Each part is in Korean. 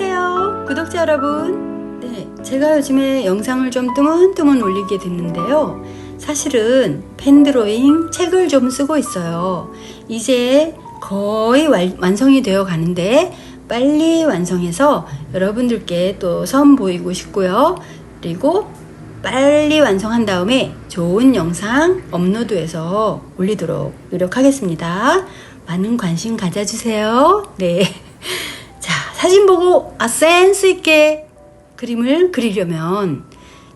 안녕하세요 구독자 여러분. 네 제가 요즘에 영상을 좀 뜨문뜨문 올리게 됐는데요. 사실은 펜드로잉 책을 좀 쓰고 있어요. 이제 거의 완, 완성이 되어 가는데 빨리 완성해서 여러분들께 또 선보이고 싶고요. 그리고 빨리 완성한 다음에 좋은 영상 업로드해서 올리도록 노력하겠습니다. 많은 관심 가져주세요. 네. 자, 사진 보고 아 센스 있게 그림을 그리려면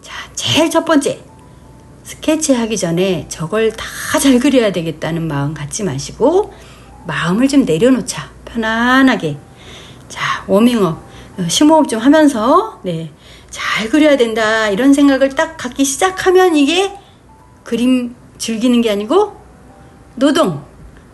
자, 제일 첫 번째 스케치 하기 전에 저걸 다 잘 그려야 되겠다는 마음 갖지 마시고 마음을 좀 내려놓자. 편안하게. 자, 워밍업. 어, 심호흡 좀 하면서 네. 잘 그려야 된다. 이런 생각을 딱 갖기 시작하면 이게 그림 즐기는 게 아니고 노동,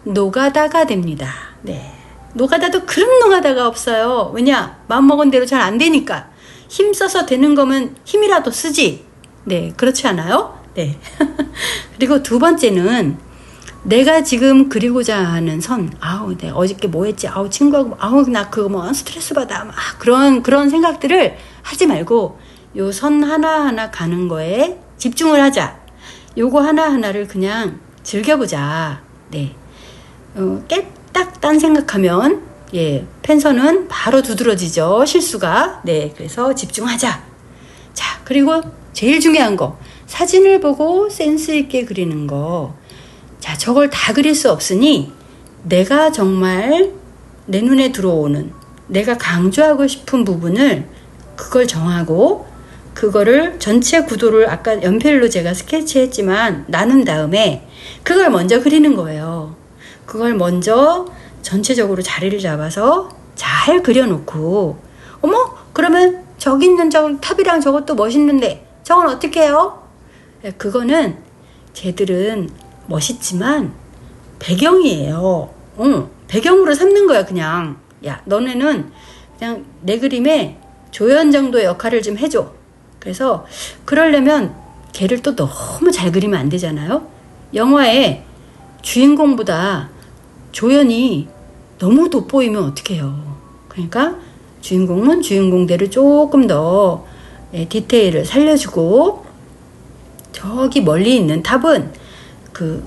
노가다가 됩니다. 네. 노가다도 그런 노가다가 없어요. 왜냐? 마음먹은 대로 잘 안 되니까. 힘써서 되는 거면 힘이라도 쓰지. 네, 그렇지 않아요? 네. 그리고 두 번째는 내가 지금 그리고자 하는 선, 아우, 내 어저께 뭐 했지? 아우, 친구하고, 아우, 나 그거 뭐 스트레스 받아. 막 그런, 그런 생각들을 하지 말고 요 선 하나하나 가는 거에 집중을 하자. 요거 하나하나를 그냥 즐겨보자. 네. 어, 깨 딱 딴 생각하면 예, 펜선은 바로 두드러지죠. 실수가. 네, 그래서 집중하자. 자, 그리고 제일 중요한 거. 사진을 보고 센스 있게 그리는 거. 자, 저걸 다 그릴 수 없으니 내가 정말 내 눈에 들어오는 내가 강조하고 싶은 부분을 그걸 정하고 그거를 전체 구도를 아까 연필로 제가 스케치했지만 나눈 다음에 그걸 먼저 그리는 거예요. 그걸 먼저 전체적으로 자리를 잡아서 잘 그려놓고 어머 그러면 저기 있는 저 탑이랑 저것도 멋있는데 저건 어떻게 해요? 예, 그거는 쟤들은 멋있지만 배경이에요. 응, 배경으로 삼는 거야 그냥. 야 너네는 그냥 내 그림에 조연 정도의 역할을 좀 해줘. 그래서 그러려면 걔를 또 너무 잘 그리면 안 되잖아요. 영화에 주인공보다 조연이 너무 돋보이면 어떡해요. 그러니까 주인공은 주인공대로 조금 더 네, 디테일을 살려주고 저기 멀리 있는 탑은 그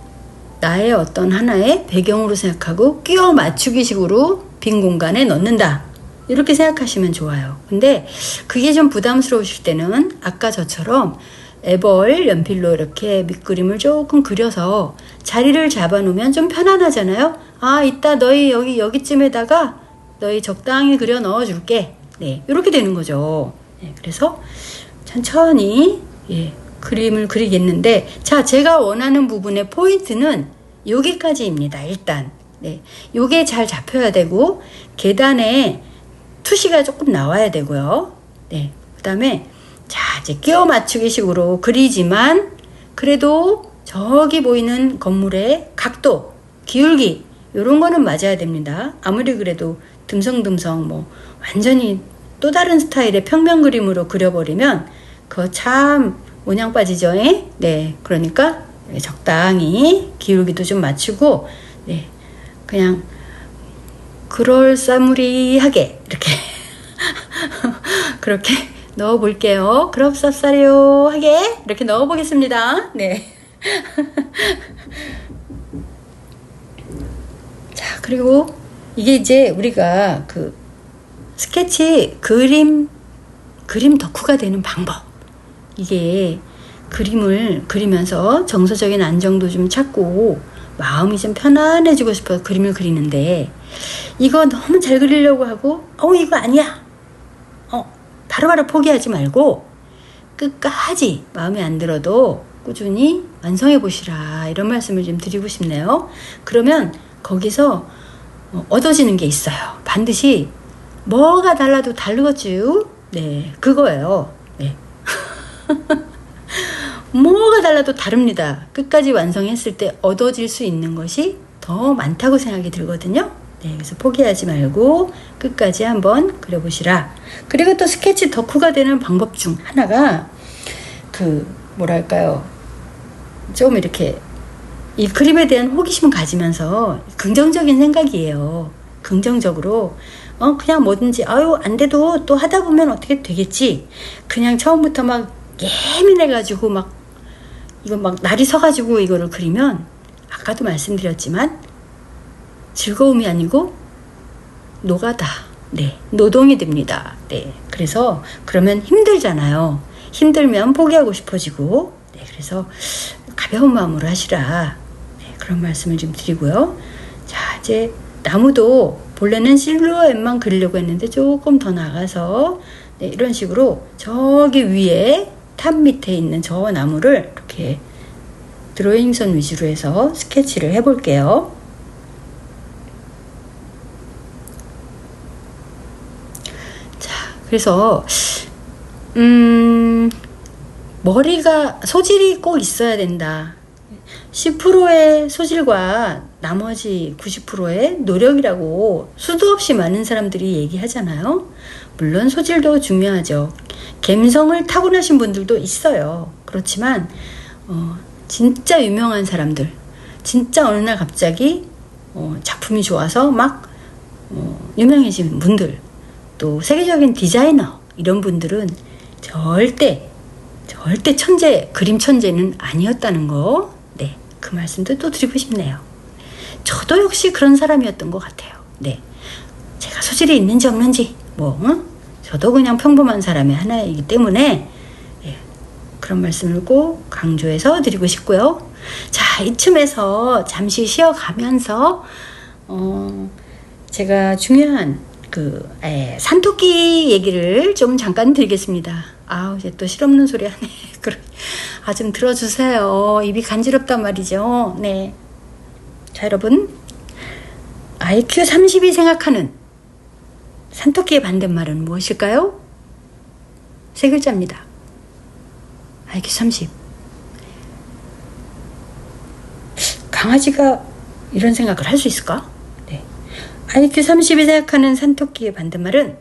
나의 어떤 하나의 배경으로 생각하고 끼워 맞추기 식으로 빈 공간에 넣는다. 이렇게 생각하시면 좋아요. 근데 그게 좀 부담스러우실 때는 아까 저처럼 애벌 연필로 이렇게 밑그림을 조금 그려서 자리를 잡아놓으면 좀 편안하잖아요. 아, 이따 너희 여기 여기쯤에다가 너희 적당히 그려 넣어 줄게. 네, 이렇게 되는 거죠. 네, 그래서 천천히 예, 그림을 그리겠는데, 자, 제가 원하는 부분의 포인트는 여기까지입니다. 일단, 네, 요게 잘 잡혀야 되고 계단에 투시가 조금 나와야 되고요. 네, 그 다음에 자, 이제 끼워 맞추기 식으로 그리지만 그래도 저기 보이는 건물의 각도, 기울기 이런 거는 맞아야 됩니다. 아무리 그래도 듬성듬성 뭐 완전히 또 다른 스타일의 평면 그림으로 그려버리면 그거 참 모양 빠지죠. 에? 네, 그러니까 적당히 기울기도 좀 맞추고 네, 그냥 그럴싸무리하게 이렇게 그렇게 넣어 볼게요. 그럽쌉싸려하게 이렇게 넣어 보겠습니다. 네. 자, 그리고 이게 이제 우리가 그 스케치 그림 그림 덕후가 되는 방법. 이게 그림을 그리면서 정서적인 안정도 좀 찾고 마음이 좀 편안해지고 싶어서 그림을 그리는데 이거 너무 잘 그리려고 하고 어 이거 아니야. 어 바로 바로 포기하지 말고 끝까지 마음에 안 들어도 꾸준히 완성해 보시라. 이런 말씀을 좀 드리고 싶네요. 그러면 거기서 어, 얻어지는 게 있어요 반드시 뭐가 달라도 다르겠죠 네 그거예요 네 뭐가 달라도 다릅니다. 끝까지 완성했을 때 얻어질 수 있는 것이 더 많다고 생각이 들거든요. 네, 그래서 포기하지 말고 끝까지 한번 그려보시라. 그리고 또 스케치 덕후가 되는 방법 중 하나가 그 뭐랄까요, 좀 이렇게 이 그림에 대한 호기심을 가지면서 긍정적인 생각이에요. 긍정적으로 어 그냥 뭐든지 아유 안 돼도 또 하다 보면 어떻게 되겠지? 그냥 처음부터 막 예민해 가지고 막 이거 막 날이 서 가지고 이거를 그리면 아까도 말씀드렸지만 즐거움이 아니고 노가다. 네 노동이 됩니다. 네 그래서 그러면 힘들잖아요. 힘들면 포기하고 싶어지고. 네 그래서 가벼운 마음으로 하시라. 네, 그런 말씀을 좀 드리고요 자 이제 나무도 본래는 실루엣만 그리려고 했는데 조금 더 나가서 네, 이런 식으로 저기 위에 탑 밑에 있는 저 나무를 이렇게 드로잉선 위주로 해서 스케치를 해볼게요. 자, 그래서 음, 머리가 소질이 꼭 있어야 된다. 10%의 소질과 나머지 90%의 노력이라고 수도 없이 많은 사람들이 얘기하잖아요. 물론 소질도 중요하죠. 감성을 타고나신 분들도 있어요. 그렇지만 어, 진짜 유명한 사람들, 진짜 어느 날 갑자기 어, 작품이 좋아서 막 어, 유명해진 분들, 또 세계적인 디자이너 이런 분들은 절대 절대 천재 그림 천재는 아니었다는 거, 네, 그 말씀도 또 드리고 싶네요. 저도 역시 그런 사람이었던 것 같아요. 네, 제가 소질이 있는지 없는지 뭐 응? 저도 그냥 평범한 사람의 하나이기 때문에 예, 그런 말씀을 꼭 강조해서 드리고 싶고요. 자, 이쯤에서 잠시 쉬어가면서 어, 제가 중요한 그 에, 산토끼 얘기를 좀 잠깐 드리겠습니다. 아우 이제 또 실없는 소리 하네. 아좀 들어주세요. 입이 간지럽단 말이죠. 네. 자 여러분 IQ 30이 생각하는 산토끼의 반대말은 무엇일까요? 세 글자입니다. IQ 30. 강아지가 이런 생각을 할 수 있을까? 네. IQ 30이 생각하는 산토끼의 반대말은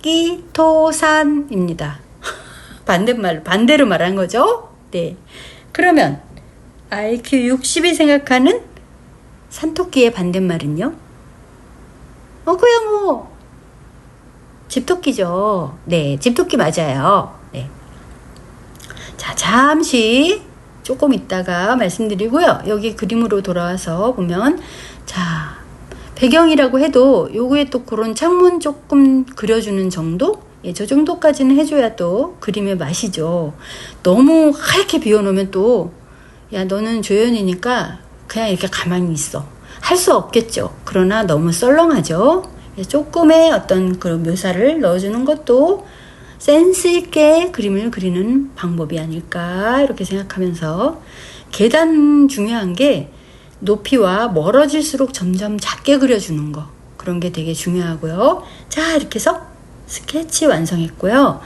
끼토산입니다. 반대말, 반대로 말한 거죠? 네. 그러면 IQ 60이 생각하는 산토끼의 반대말은요? 어, 그야 뭐, 집토끼죠. 네, 집토끼 맞아요. 네. 자, 잠시 조금 있다가 말씀드리고요. 여기 그림으로 돌아와서 보면, 자, 배경이라고 해도 요거에 또 그런 창문 조금 그려주는 정도? 예, 저 정도까지는 해줘야 또 그림의 맛이죠. 너무 하얗게 비워놓으면 또, 야, 너는 조연이니까 그냥 이렇게 가만히 있어. 할 수 없겠죠. 그러나 너무 썰렁하죠. 예, 조금의 어떤 그런 묘사를 넣어주는 것도 센스 있게 그림을 그리는 방법이 아닐까 이렇게 생각하면서 계단 중요한 게 높이와 멀어질수록 점점 작게 그려주는 거 그런 게 되게 중요하고요. 자 이렇게 해서 스케치 완성했고요.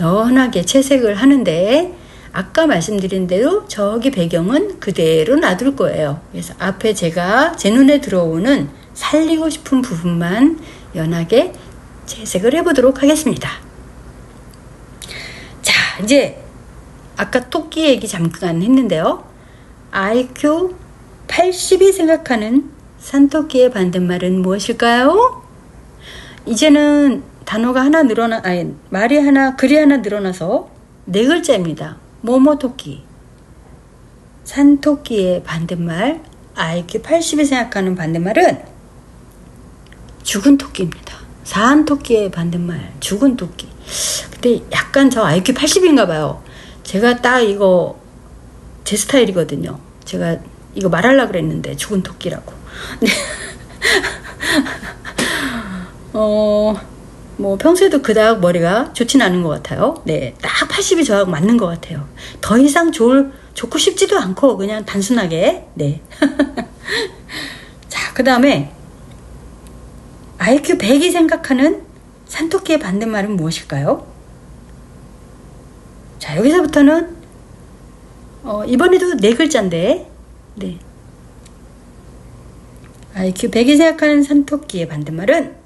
연하게 채색을 하는데 아까 말씀드린 대로 저기 배경은 그대로 놔둘 거예요. 그래서 앞에 제가 제 눈에 들어오는 살리고 싶은 부분만 연하게 채색을 해보도록 하겠습니다. 자, 이제 아까 토끼 얘기 잠깐 했는데요. IQ 80이 생각하는 산토끼의 반대말은 무엇일까요? 이제는 단어가 하나 늘어나, 아니, 말이 하나, 글이 하나 늘어나서 네 글자입니다. 모모토끼. 산토끼의 반대말, IQ 80이 생각하는 반대말은 죽은 토끼입니다. 사한 토끼의 반대말, 죽은 토끼. 근데 약간 저 IQ 80인가 봐요. 제가 딱 이거 제 스타일이거든요. 제가 이거 말하려고 그랬는데, 죽은 토끼라고. 네. 어, 뭐 평소에도 그닥 머리가 좋진 않은 것 같아요. 네, 딱 80이 저하고 맞는 것 같아요. 더 이상 좋을, 좋고 싶지도 않고 그냥 단순하게, 네. 자, 그 다음에 IQ 100이 생각하는 산토끼의 반대말은 무엇일까요? 자, 여기서부터는 어, 이번에도 네 글자인데, 네. IQ 100이 생각하는 산토끼의 반대말은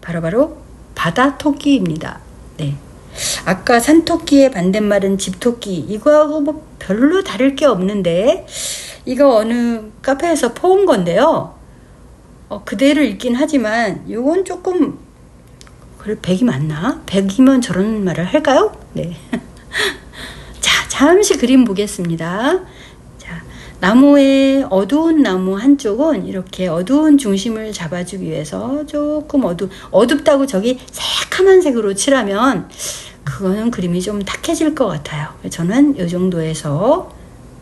바로바로 바다 토끼입니다. 네. 아까 산토끼의 반대말은 집토끼 이거하고 뭐 별로 다를 게 없는데 이거 어느 카페에서 퍼온 건데요. 어, 그대로 읽긴 하지만 요건 조금 그래 100이 맞나? 100이면 저런 말을 할까요? 네. 자, 잠시 그림 보겠습니다. 자, 나무의 어두운 나무 한쪽은 이렇게 어두운 중심을 잡아주기 위해서 조금 어두 어둡다고 저기 새카만 색으로 칠하면 그거는 그림이 좀 탁해질 것 같아요. 저는 이 정도에서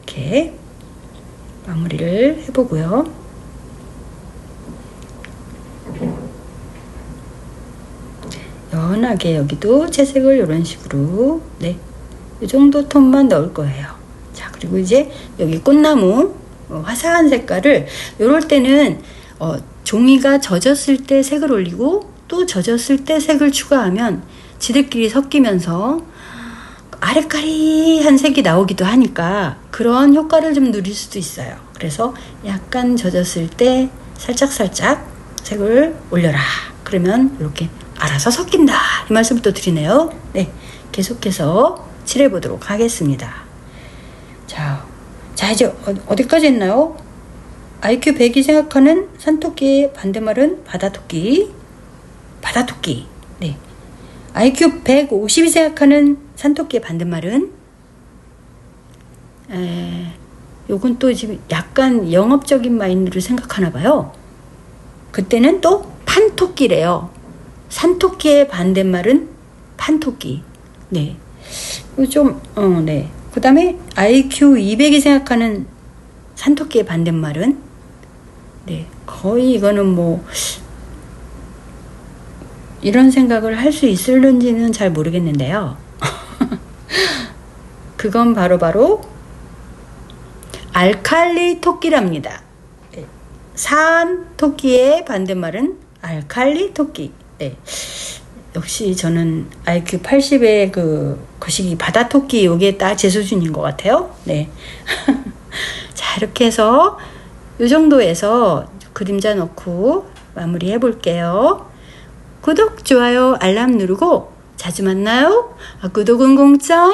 이렇게 마무리를 해보고요. 연하게 여기도 채색을 이런 식으로 네, 이 정도 톤만 넣을 거예요. 자 그리고 이제 여기 꽃나무 어, 화사한 색깔을 이럴 때는 어, 종이가 젖었을 때 색을 올리고 또 젖었을 때 색을 추가하면 지들끼리 섞이면서 아래까리한 색이 나오기도 하니까 그런 효과를 좀 누릴 수도 있어요. 그래서 약간 젖었을 때 살짝살짝 색을 올려라. 그러면 이렇게 알아서 섞인다. 이 말씀부터 드리네요. 네. 계속해서 칠해 보도록 하겠습니다. 자, 자, 이제 어- 어디까지 했나요? IQ 100이 생각하는 산토끼의 반대말은 바다토끼. 바다토끼. 네. IQ 150이 생각하는 산토끼의 반대말은 에, 요건 또 지금 약간 영업적인 마인드를 생각하나 봐요. 그때는 또 판토끼래요. 산토끼의 반대말은 판토끼. 네. 좀, 어, 네. 그 다음에 IQ 200이 생각하는 산토끼의 반대말은 네. 거의 이거는 뭐, 이런 생각을 할 수 있을는지는 잘 모르겠는데요. 그건 바로바로 알칼리 토끼랍니다. 네. 산 토끼의 반대말은 알칼리 토끼. 네. 역시 저는 IQ 80의 그 거시기 바다 토끼 요게 딱 제 수준인 것 같아요. 네. 자, 이렇게 해서 요 정도에서 그림자 넣고 마무리 해 볼게요. 구독, 좋아요, 알람 누르고 자주 만나요. 아, 구독은 공짜.